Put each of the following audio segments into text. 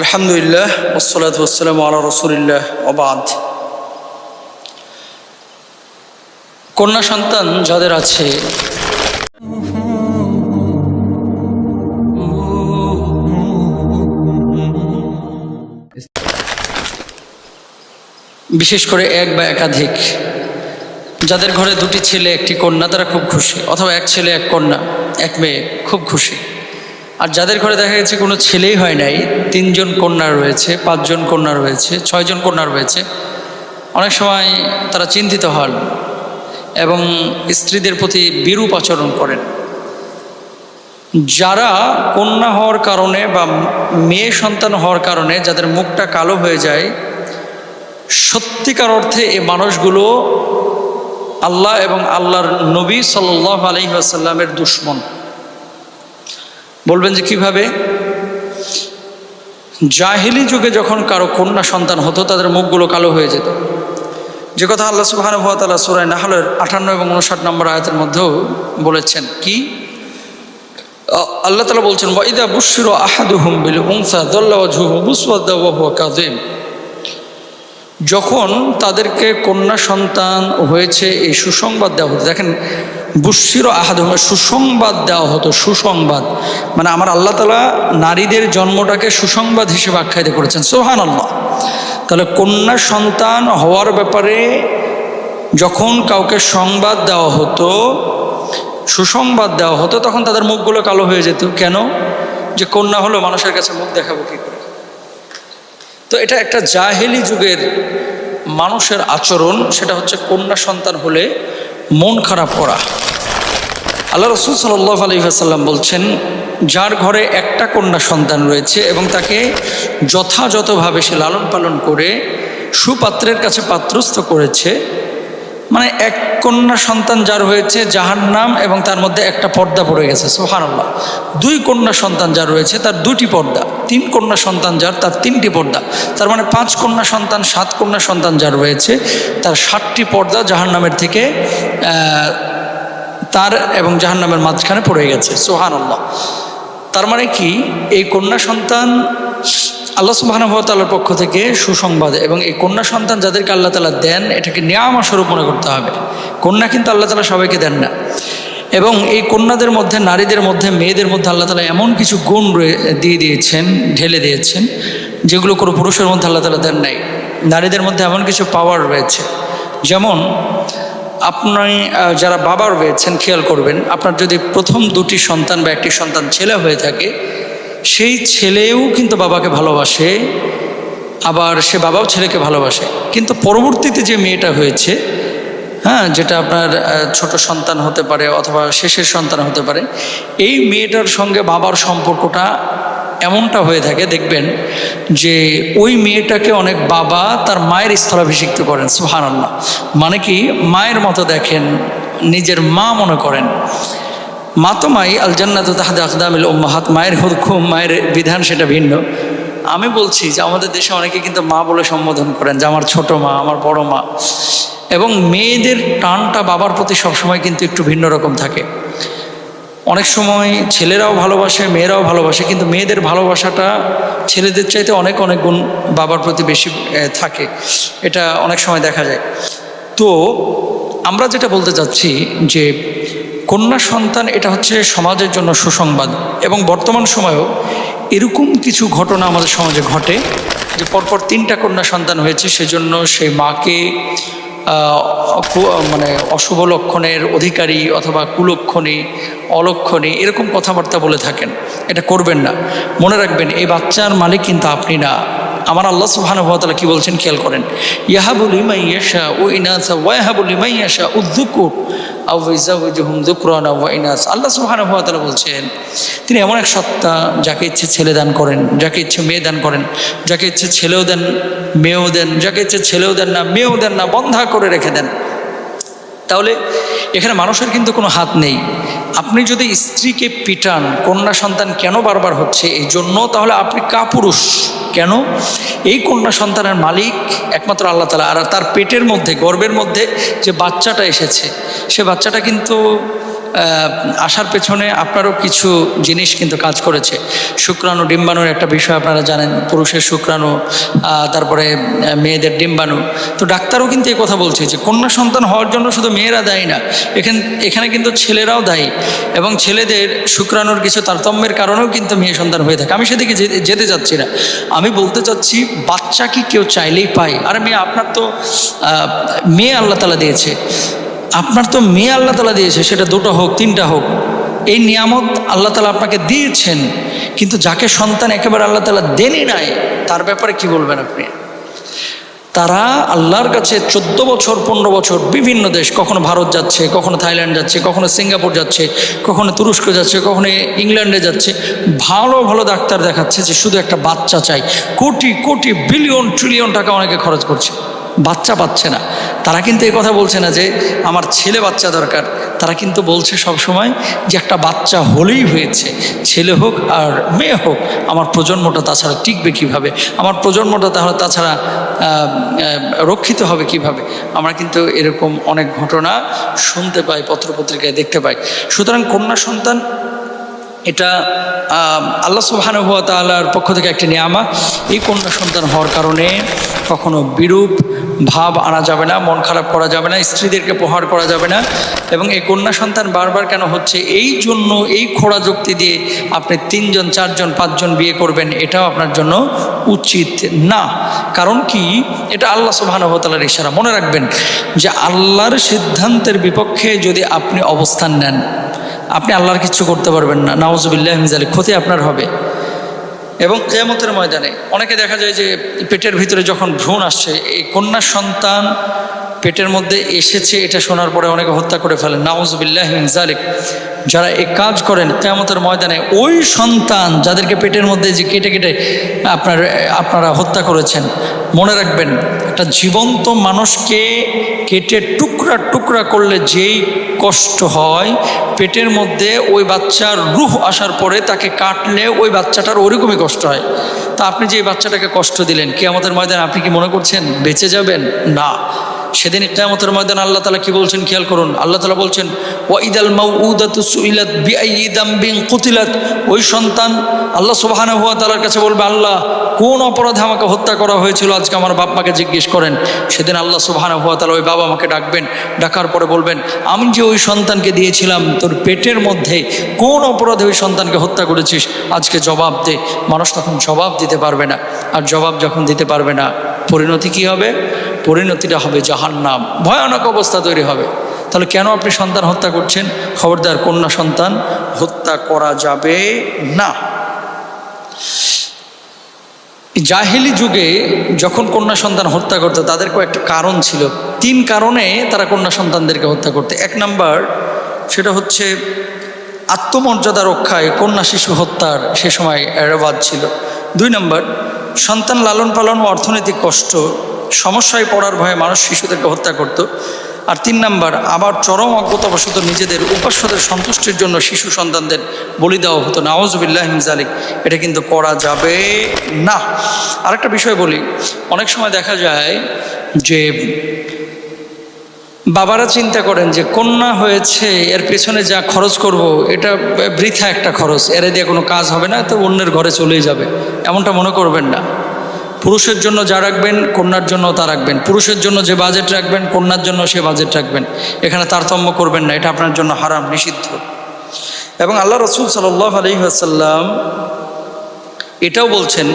আলহামদুলিল্লাহ ওসলাত ওসালাম আল্লাহ রসুলিল্লাহ, ওবাদ। কন্যা সন্তান যাদের আছে, বিশেষ করে এক বা একাধিক, যাদের ঘরে দুটি ছেলে, একটি কন্যা, তারা খুব খুশি, অথবা এক ছেলে, এক কন্যা, এক মেয়ে, খুব খুশি। আর যাদের ঘরে দেখা গেছে কোনো ছেলেই হয় নাই, তিনজন কন্যা রয়েছে, পাঁচজন কন্যা রয়েছে, ছয়জন কন্যা রয়েছে, অনেক সময় তারা চিন্তিত হন এবং স্ত্রীদের প্রতি বিরূপ আচরণ করেন। যারা কন্যা হওয়ার কারণে বা মেয়ে সন্তান হওয়ার কারণে যাদের মুখটা কালো হয়ে যায়, সত্যিকার অর্থে এই মানুষগুলো আল্লাহ এবং আল্লাহর নবী সাল্লাহ আলহিহাসাল্লামের দুশ্মন। বলবেন যে কীভাবে? জাহিলি যুগে যখন কারও কন্যা সন্তান হতো, তাদের মুখগুলো কালো হয়ে যেত। যে কথা আল্লাহ সুবাহানুভাতাল্লাহ সুরায় নাহলের আঠান্ন এবং উনষাট নম্বর আয়াতের মধ্যেও বলেছেন, কি? আল্লাহ তালা বলছেন ওয়াইদা বুশির আহাদুহুম বিল উংসা দল্লা ঝুহু বুসওয়াদ্দা ওয়াহুয়া কাজিম যখন তাদেরকে কন্যা সন্তান হয়েছে, এই সুসংবাদ দেওয়া হতো। দেখেন বুশির আহাদুমে সুসংবাদ দেওয়া হতো, সুসংবাদ। মানে আমার আল্লাহ তালা নারীদের জন্মটাকে সুসংবাদ হিসেবে আখ্যায়িত করেছেন। সোহান আল্লাহ তাহলে কন্যা সন্তান হওয়ার ব্যাপারে যখন কাউকে সংবাদ দেওয়া হতো, সুসংবাদ দেওয়া হতো, তখন তাদের মুখগুলো কালো হয়ে যেত। কেন? যে কন্যা হলো মানুষের কাছে মুখ দেখাবো কী করে? তো এটা একটা জাহেলি যুগের মানুষের আচরণ, সেটা হচ্ছে কন্যা সন্তান হলে মন খারাপ করা। আল্লাহ রসুল সাল্লাহ আলহিহাসাল্লাম বলছেন, যার ঘরে একটা কন্যা সন্তান রয়েছে এবং তাকে যথাযথভাবে সে লালন পালন করে সুপাত্রের কাছে পাত্রস্থ করেছে মানে এক কন্যা সন্তান যার হয়েছে জাহান নাম এবং তার মধ্যে একটা পর্দা পড়ে গেছে সোহানাল্লাহ দুই কন্যা সন্তান যার রয়েছে, তার দুটি পর্দা। তিন কন্যা সন্তান যার, তার তিনটি পর্দা। তার মানে পাঁচ কন্যা সন্তান, সাত কন্যা সন্তান যার রয়েছে, তার ষাটটি পর্দা জাহান নামের থেকে তার এবং জাহান নামের মাঝখানে পড়ে গেছে সোহান আল্লাহ তার মানে কি? এই কন্যা সন্তান আল্লাহ সুবাহানুভতালার পক্ষ থেকে সুসংবাদ এবং এই কন্যা সন্তান যাদেরকে আল্লাহ তালা দেন, এটাকে নিয়ামা স্বরূপ মনে করতে হবে। কন্যা কিন্তু আল্লাহ তালা সবাইকে দেন না। এবং এই কন্যাদের মধ্যে, নারীদের মধ্যে, মেয়েদের মধ্যে আল্লাহ তালা এমন কিছু গুণ দিয়ে দিয়েছেন, ঢেলে দিয়েছেন, যেগুলো কোনো পুরুষের মধ্যে আল্লাহ তালা দেন নাই। নারীদের মধ্যে এমন কিছু পাওয়ার রয়েছে। যেমন, আপনি যারা বাবা রয়েছেন, খেয়াল করবেন, আপনার যদি প্রথম দুটি সন্তান বা একটি সন্তান ছেলে হয়ে থাকে সেই ছেলেও কিন্তু বাবাকে ভালোবাসে, আবার সে বাবাও ছেলেকে ভালোবাসে। কিন্তু পরবর্তীতে যে মেয়েটা হয়েছে হ্যাঁ যেটা আপনার ছোট সন্তান হতে পারে অথবা শেষের সন্তান হতে পারে, এই মেয়েটার সঙ্গে বাবার সম্পর্কটা এমনটা হয়ে থাকে, দেখবেন যে ওই মেয়েটাকে অনেক বাবা তার মায়ের স্থলাভিষিক্ত করেন সুহান মানে কি, মায়ের মতো দেখেন, নিজের মা মনে করেন। মা তো মাই আল জান্নাত তাহাদ আকদামিল মাহাত মায়ের হুকুম মায়ের বিধান সেটা ভিন্ন। আমি বলছি যে আমাদের দেশে অনেকে কিন্তু মা বলে সম্বোধন করেন যে আমার ছোট মা, আমার বড় মা। এবং মেয়েদের টানটা বাবার প্রতি সবসময় কিন্তু একটু ভিন্ন রকম থাকে। অনেক সময় ছেলেরাও ভালোবাসে, মেয়েরাও ভালোবাসে, কিন্তু মেয়েদের ভালোবাসাটা ছেলেদের চাইতে অনেক অনেক গুণ বাবার প্রতি বেশি থাকে। এটা অনেক সময় দেখা যায়। তো আমরা যেটা বলতে চাচ্ছি যে কন্যা সন্তান এটা হচ্ছে সমাজের জন্য সুসংবাদ। এবং বর্তমান সময়েও এরকম কিছু ঘটনা আমাদের সমাজে ঘটে যে পরপর তিনটা কন্যা সন্তান হয়েছে, সেজন্য সেই মাকে মানে অশুভ লক্ষণের অধিকারী অথবা কুলক্ষণী, অলক্ষণী এরকম কথাবার্তা বলে থাকেন। এটা করবেন না। মনে রাখবেন, এই বাচ্চার মালিক কিন্তু আপনি না। আমার আল্লাহ সুবাহানুভাতালা কি বলছেন? খেয়াল করেন। ইয়াহাবুল ইমাইয়াশা ও ইনাসা ওয়াহাবুল ইমাইয়াশা উদ্দুকুর আল্লাহ সুবাহানুভাতালা বলছেন, তিনি এমন এক সত্তা যাকে ইচ্ছে ছেলে দান করেন, যাকে ইচ্ছে মেয়ে দান করেন, যাকে ইচ্ছে ছেলেও দেন, মেয়েও দেন, যাকে ইচ্ছে ছেলেও দেন না, মেয়েও দেন না, বন্ধা করে রেখে দেন। তাহলে এখানে মানুষের কিন্তু কোনো হাত নেই। আপনি যদি স্ত্রীকে পিটান, কন্যা সন্তান কেন বারবার হচ্ছে? এই জন্য তাহলে আপনি কাপুরুষ। কেন? এই কন্যা সন্তানের মালিক একমাত্র আল্লাহ তালা আর তার পেটের মধ্যে, গর্বের মধ্যে যে বাচ্চাটা এসেছে, সে বাচ্চাটা কিন্তু আসার পেছনে আপনারও কিছু জিনিস কিন্তু কাজ করেছে। শুক্রাণু, ডিম্বাণুর একটা বিষয় আপনারা জানেন, পুরুষের শুক্রাণু তারপরে মেয়েদের ডিম্বাণু। তো ডাক্তারও কিন্তু এই কথা বলছে যে কন্যা সন্তান হওয়ার জন্য শুধু মেয়েরা দায়ী না, এখান, এখানে কিন্তু ছেলেরাও দায়ী এবং ছেলেদের শুক্রাণুর কিছু তারতম্যের কারণেও কিন্তু মেয়ে সন্তান হয়ে থাকে। আমি সেদিকে যেতে চাচ্ছি না। আমি বলতে চাচ্ছি, বাচ্চা কি কেউ চাইলেই পায়? আর মেয়ে, আপনার তো মেয়ে আল্লাহ তালা দিয়েছে। আপনার তো মেয়ে আল্লাহ তালা দিয়েছে, সেটা দুটো হোক, তিনটা হোক। এই নিয়ামত আল্লাহ তালা আপনাকে দিয়েছেন, কিন্তু যাকে সন্তান একেবারে আল্লাহ তালা দেনই নাই, তার ব্যাপারে কি বলবেন আপনি? তারা আল্লাহর কাছে চোদ্দ বছর, পনেরো বছর বিভিন্ন দেশ, কখনো ভারত যাচ্ছে, কখনো থাইল্যান্ড যাচ্ছে, কখনো সিঙ্গাপুর যাচ্ছে, কখনো তুরস্ক যাচ্ছে, কখনো ইংল্যান্ডে যাচ্ছে, ভালো ভালো ডাক্তার দেখাচ্ছে যে শুধু একটা বাচ্চা চাই। কোটি কোটি, বিলিয়ন, ট্রিলিয়ন টাকা অনেকে খরচ করছে। বাচ্চা পাচ্ছে না। তারা কিন্তু এই কথা বলছে না যে আমার ছেলে বাচ্চা দরকার। তারা কিন্তু বলছে সব সময় যে একটা বাচ্চা হলেই হয়েছে। ছেলে হোক আর মেয়ে হোক, আমার প্রজন্মটা তাছাড়া টিকবে কীভাবে? আমার প্রজন্মটা তাহলে তাছাড়া রক্ষিত হবে কীভাবে? আমরা কিন্তু এরকম অনেক ঘটনা শুনতে পাই, পত্রপত্রিকায় দেখতে পাই। সুতরাং কন্যা সন্তান, এটা আল্লাহ তাল্লার পক্ষ থেকে একটি নিয়ামা এই কন্যা সন্তান হওয়ার কারণে কখনো বিরূপ ভাব আনা যাবে না, মন খারাপ করা যাবে না, স্ত্রীদেরকে প্রহার করা যাবে না এবং এই কন্যা সন্তান বারবার কেন হচ্ছে? এই জন্য এই খোড়া যুক্তি দিয়ে আপনি তিনজন, চারজন, পাঁচজন বিয়ে করবেন, এটাও আপনার জন্য উচিত না। কারণ কি? এটা আল্লাহ সুবাহানুভতালার ইশারা। মনে রাখবেন যে আল্লাহর সিদ্ধান্তের বিপক্ষে যদি আপনি অবস্থান নেন, আপনি আল্লাহর কিছু করতে পারবেন না। নাওজবিল্লাহ মিজালি ক্ষতি আপনার হবে। এবং কেয়ামতের ময়দানে অনেকে দেখা যায় যে পেটের ভিতরে যখন ভ্রূণ আসছে, এই কন্যা সন্তান পেটের মধ্যে এসেছে, এটা শোনার পরে অনেকে হত্যা করে ফেলেন নাউজবিল্লাহ জালিক যারা এই কাজ করেন, কেয়ামতের ময়দানে ওই সন্তান যাদেরকে পেটের মধ্যে যে কেটে কেটে আপনার, আপনারা হত্যা করেছেন, মনে রাখবেন, একটা জীবন্ত মানুষকে কেটে টুকরা টুকরা করলে যেই কষ্ট হয়, পেটের মধ্যে ওই বাচ্চার রুহ আসার পরে তাকে কাটলে ওই বাচ্চাটার ওরকমই কষ্ট হয়। তা আপনি যে বাচ্চাটাকে কষ্ট দিলেন কে আমাদের ময়দানে আপনি কি মনে করছেন, বেঁচে যাবেন? না। সেদিন কেয়ামতের ময়দান আল্লাহ তালা কি বলছেন খেয়াল করুন? আল্লাহ তালা বলছেন ওয়াইদাল বিআইদাম বিং কুতিলাত। ওই সন্তান আল্লাহ সুবহানাহু ওয়া তাআলার কাছে বলবে, আল্লাহ, কোন অপরাধে আমাকে হত্যা করা হয়েছিল? আজকে আমার বাপ মাকে জিজ্ঞেস করেন। সেদিন আল্লাহ সুবহানাহু ওয়া তাআলা ওই বাবা আমাকে ডাকবেন, ডাকার পরে বলবেন, আমি যে ওই সন্তানকে দিয়েছিলাম, তোর পেটের মধ্যে কোন অপরাধে ওই সন্তানকে হত্যা করেছিস? আজকে জবাব দে। মানুষ তখন জবাব দিতে পারবে না। আর জবাব যখন দিতে পারবে না, পরিণতি কি হবে? পরিণতিটা হবে জাহান নাম ভয়ানক অবস্থা তৈরি হবে। তাহলে কেন আপনি সন্তান হত্যা করছেন? খবরদার কন্যা সন্তান, হত্যা করা যাবে না। জাহেলি যুগে যখন কন্যা সন্তান হত্যা করতো, তাদের কয়েকটা কারণ ছিল। তিন কারণে তারা কন্যা সন্তানদেরকে হত্যা করতে। এক নাম্বার, সেটা হচ্ছে আত্মমর্যাদা রক্ষায় কন্যা শিশু হত্যার সে সময় এড়াবাদ ছিল। দুই নম্বর, সন্তান লালন পালন ও অর্থনৈতিক কষ্ট সমস্যায় পড়ার ভয়ে মানুষ শিশুদেরকে হত্যা করত। আর তিন নাম্বার, আবার চরম অজ্ঞতাবশত নিজেদের উপাস্যদের সন্তুষ্টির জন্য শিশু সন্তানদের বলি দেওয়া হতো। নাওজবিল্লাহ জালিক এটা কিন্তু করা যাবে না। আরেকটা বিষয় বলি, অনেক সময় দেখা যায় যে বাবারা চিন্তা করেন যে কন্যা হয়েছে, এর পেছনে যা খরচ করব, এটা বৃথা একটা খরচ, এর দিয়ে কোনো কাজ হবে না, তো অন্যের ঘরে চলেই যাবে। এমনটা মনে করবেন না। পুরুষের জন্য যা রাখবেন, কন্যার জন্য তা রাখবেন। পুরুষের জন্য যে বাজেট রাখবেন, কন্যার জন্য সে বাজেট রাখবেন। এখানে তারতম্য করবেন না, এটা আপনার জন্য হারাম, নিষিদ্ধ। এবং আল্লাহ রসুল সাল্লাহ আলী আসাল্লাম এটাও বলছেন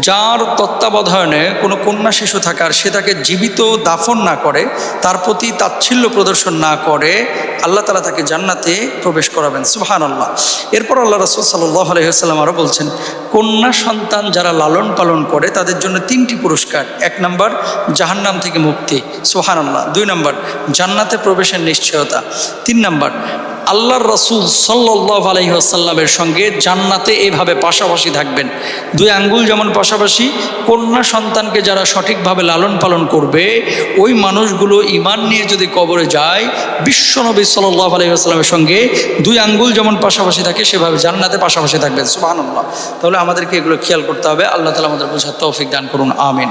যার তত্ত্বাবধানে কোনো কন্যা শিশু থাকার সে তাকে জীবিত দাফন না করে, তার প্রতি তাচ্ছিল্য প্রদর্শন না করে, আল্লাহ তালা তাকে জান্নাতে প্রবেশ করাবেন। সুহান আল্লাহ এরপর আল্লাহ রসুল সাল্লাহ আলহিহাল্লাম আরও বলছেন, কন্যা সন্তান যারা লালন পালন করে, তাদের জন্য তিনটি পুরস্কার। এক নম্বর, জাহান্নাম থেকে মুক্তি। সুহান আল্লাহ দুই নম্বর, জান্নাতে প্রবেশের নিশ্চয়তা। তিন নম্বর আল্লাহর রসুল সাল্লাহ আলহিহাসাল্লামের সঙ্গে জান্নাতে এভাবে পাশাপাশি থাকবেন। দুই আঙ্গুল যেমন পাশাপাশি, কন্যা সন্তানকে যারা সঠিকভাবে লালন পালন করবে, ওই মানুষগুলো ইমান নিয়ে যদি কবরে যায় বিশ্বনবী সাল্লাহ আলহিহাস্লামের সঙ্গে দুই আঙ্গুল যেমন পাশাপাশি থাকে, সেভাবে জান্নাতে পাশাপাশি থাকবেন। সুবাহ তাহলে আমাদেরকে এগুলো খেয়াল করতে হবে। আল্লাহ তালা আমাদের বোঝার তৌফিক দান করুন। আমিন।